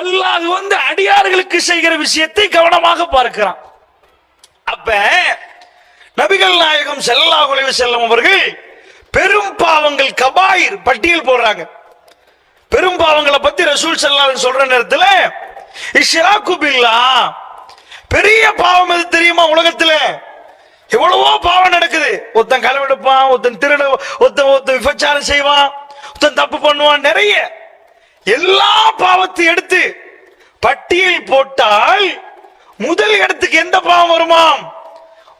அல்லாஹ் வந்து அடியார்களுக்கு செய்கிற விஷயத்தை கவனமாக பார்க்கிறான். அப்ப நபிகள் நாயகம் செல்லா குலைவு செல்லும் அவர்கள் பெரும் பாவங்கள் கபாயிர் பட்டியல் போடுறாங்க. பெரும் பாவங்களை பத்தி ரசூல் செல்லா சொல்ற நேரத்தில் இஷ்ராக்கு பெரிய பாவம் எது தெரியுமா உலகத்துல? எவ்வளவோ பாவம் நடக்குது. ஒருத்தன் களவெடுப்பான் ஒருத்தன் திருட ஒருத்தன் ஒருத்தன் விபச்சாரம் செய்வான் ஒருத்தன் தப்பு பண்ணுவான் நிறைய. எல்லா பாவத்தையும் எடுத்து பட்டியல் போட்டால் முதல் இடத்துக்கு எந்த பாவம் வருமாம்?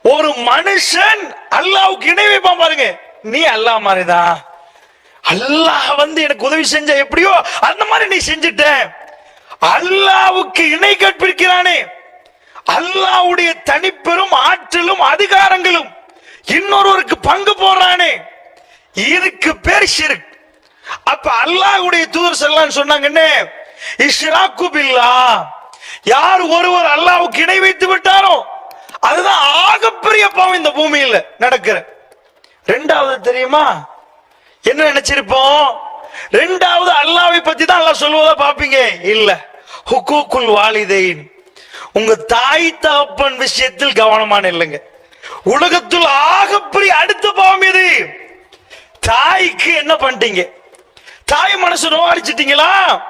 ஒரு மனுஷன் அல்லாவுக்கு இணை வைப்பான் பாருங்க. நீ அல்லாஹ் மாதிரிதான் அல்லாஹ் வந்து எனக்கு உதவி செஞ்ச எப்படியோ அந்த மாதிரி நீ செஞ்சுட்ட. அல்லாவுக்கு இணை கற்பிக்கிறானே அல்லாவுடைய தனிப்பெரும் ஆற்றலும் அதிகாரங்களும் இன்னொருவருக்கு பங்கு போடுறானே. இதுக்கு பேர் ஷிர்க். அப்ப அல்லாஹ்வுடைய தூதர் செல்லாம் சொன்னாங்கன்னு இஷ்ராக்கு பில்லா யார் ஒருவர் அல்லாவுக்கு இணை வைத்து விட்டாரோ அதுதான் ஆகப்பெரிய பாவம் இந்த பூமியில நடக்கிற. ரெண்டாவது தெரியுமா? என்ன நினைச்சிருப்போம்? ரெண்டாவது அல்லாவை பத்தி தான் அல்லாஹ் சொல்லுவதா பாப்பீங்க இல்ல. ஹுக்கூக்குல் வாலிதைன். உங்க தாய் தகப்பன் விஷயத்தில் கவனமான இல்லைங்க உலகத்தில் ஆகப்பெரிய அடுத்த பாவம் எது தாய்க்கு என்ன பண்ணிட்டீங்க? தாய் மனசு நோகடிச்சிட்டீங்களா?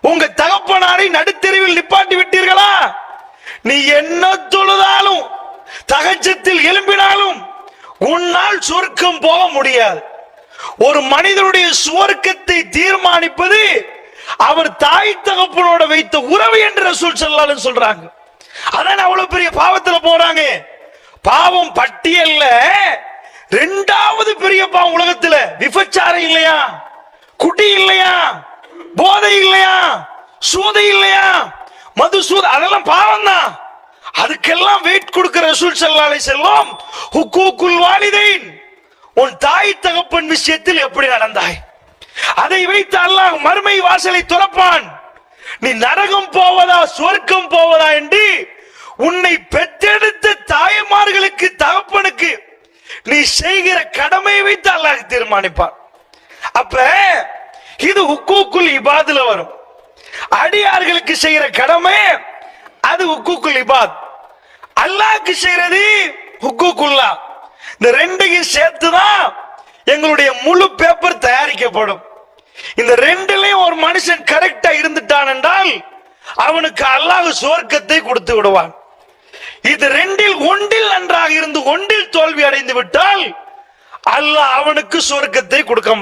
உங்க தகப்பனாரை நடுத்தெருவில் நிப்பாட்டி விட்டீர்களா? நீ என்ன தொழுதாலும் தகச்சத்தில் எழும்பினாலும் உன்னால் சொர்க்கம் போக முடியாது. ஒரு மனிதனுடைய சுவர்க்கத்தை தீர்மானிப்பது அவர் தாய் தகப்பனோட வைத்த உறவு என்று ரசூல் ஸல்லல்லாஹு சொல்றாங்க. அதான் அவ்வளவு பெரிய பாவத்துல போறாங்க. பாவம் பட்டியல்ல. ரெண்டாவது பெரிய பாவம் உலகத்துல. விபச்சாரம் இல்லையா? குடி இல்லையா? போதை இல்லையா? சூதை இல்லையா? மது சூத அதெல்லாம் பாவம் தான் அதுக்கெல்லாம் வெயிட் கொடுக்கிற ரசூல் ஸல்லல்லாஹு அலைஹி செல்லம் ஹுக்கூக்குல் வாலிதைன் உன் தாய் தகப்பன் விஷயத்தில் எப்படி நடந்தாய்? அதை வைத்து அல்லாஹ் மறுமை வாசலை துறப்பான். நீ நரகம் போவதா சொர்க்கம் போவதா என்று உன்னை பெற்றெடுத்த தாய்மார்களுக்கு தகப்பனுக்கு நீ செய்கிற கடமையை வைத்து அல்லாஹ் தீர்மானிப்பான். அப்ப இது உக்கூக்குள் இபாதுல வரும். அடியார்களுக்கு செய்யற கடமை அது உக்கூக்குள் இபாத். அல்லாக்கு செய்யறது ஹுக்கூக்குல்லா இந்த ரெண்டையும் சேர்த்துதான் எங்களுடைய முழு பேப்பர் தயாரிக்கப்படும். இந்த ரெண்டுலயும் ஒரு மனுஷன் கரெக்டா இருந்துட்டான் என்றால் அவனுக்கு அல்லாஹ் சுவர்க்கத்தை கொடுத்து விடுவான். இது ரெண்டில் ஒன்றில் நன்றாக இருந்து ஒன்றில் தோல்வி அடைந்து விட்டால் அல்லாஹ் அவனுக்கு சுவர்க்கத்தை கொடுக்க